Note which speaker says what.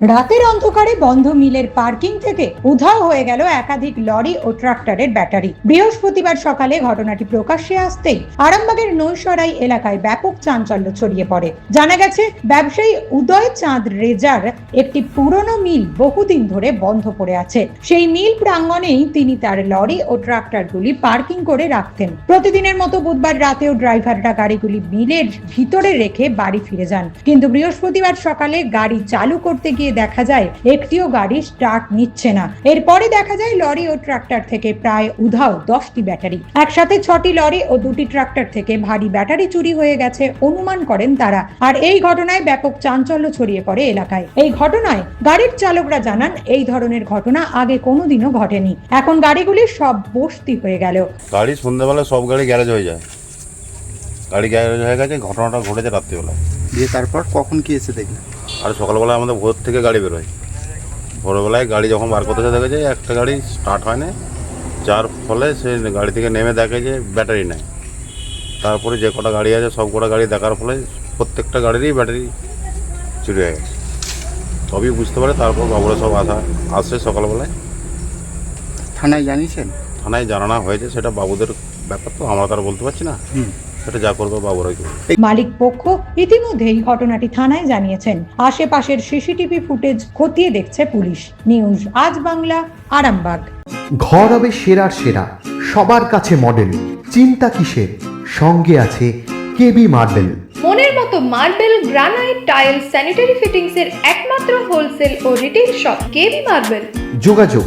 Speaker 1: রাতের অন্ধকারে বন্ধ মিলের পার্কিং থেকে উধাও হয়ে গেল একাধিক লরি ও ট্রাক্টরের ব্যাটারি। বৃহস্পতিবার সকালে ঘটনাটি প্রকাশ্যে আসতেই আরামবাগের নৈশরাই এলাকায় ব্যাপক চাঞ্চল্য ছড়িয়ে পড়ে। জানা গেছে, ব্যবসায়ী উদয় চাঁদ রেজার একটি পুরনো মিল বহুদিন ধরে বন্ধ পড়ে আছে। সেই মিল প্রাঙ্গণেই তিনি তার লরি ও ট্রাক্টরগুলি পার্কিং করে রাখতেন। প্রতিদিনের মতো বুধবার রাতেও ড্রাইভাররা গাড়িগুলি মিলের ভিতরে রেখে বাড়ি ফিরে যান। কিন্তু বৃহস্পতিবার সকালে গাড়ি চালু করতে গিয়ে দেখা যায় একটিও গাড়ি স্টার্ট নিচ্ছে না। এরপরে দেখা যায় লরি ও ট্রাক্টর থেকে প্রায় উধাও দশটি ব্যাটারি। একসাথে ছটি লরি ও দুটি ট্রাক্টর থেকে ভারী ব্যাটারি চুরি হয়ে গেছে অনুমান করেন তারা। আর এই ঘটনায় ব্যাপক চাঞ্চল্য ছড়িয়ে পড়ে এলাকায়। এই ঘটনায় গাড়ির চালকরা জানান এই ধরনের ঘটনা আগে কোনোদিনও ঘটেনি। এখন গাড়িগুলি সব বস্তি হয়ে গেল।
Speaker 2: গাড়ি সন্ধ্যাবেলা সব গাড়ি গ্যারেজ হয়ে যায়। গাড়ি গ্যারেজ হয়ে গেছে ঘটনাটা ঘটেছে রাত্রিবেলা
Speaker 3: দিয়ে তারপর কখন কি এসে দেখলেন?
Speaker 2: আর সকালবেলায় আমাদের ভোর থেকে গাড়ি বেরোয়। ভোরবেলায় গাড়ি যখন বার করতে দেখা যায় একটা গাড়ি স্টার্ট হয় না যার ফলে সে গাড়ি থেকে নেমে দেখে যে ব্যাটারি নাই। তারপরে যে কটা গাড়ি আছে সব কটা গাড়ি দেখার ফলে প্রত্যেকটা গাড়িরই ব্যাটারি চুরি হয়ে গেছে। সবই বুঝতে পারে তারপর বাবুরা সব আসা আসে সকালবেলায়।
Speaker 3: থানায় জানিয়েছেন?
Speaker 2: থানায় জানানো হয়েছে সেটা বাবুদের ব্যাপার তো আমরা তার বলতে পারছি না।
Speaker 3: হুম।
Speaker 2: সেটা যা করবে বাবুরাই করবে।
Speaker 1: মালিক পক্ষ ইতিমধ্যেই ঘটনাটি থানায় জানিয়েছেন। আশেপাশের সিসিটিভি ফুটেজ খতিয়ে দেখছে পুলিশ। নিউজ আজ বাংলা আরামবাগ।
Speaker 4: ঘর হবে সেরার সেরা সবার কাছে মডেল চিন্তা কিসের? সঙ্গে আছে কেবি মার্বেল
Speaker 5: মনের মতো marble granite tile sanitary fittings এর একমাত্র হোলসেল ও রিটেল শপ কেবি মার্বেল
Speaker 4: যোগাযোগ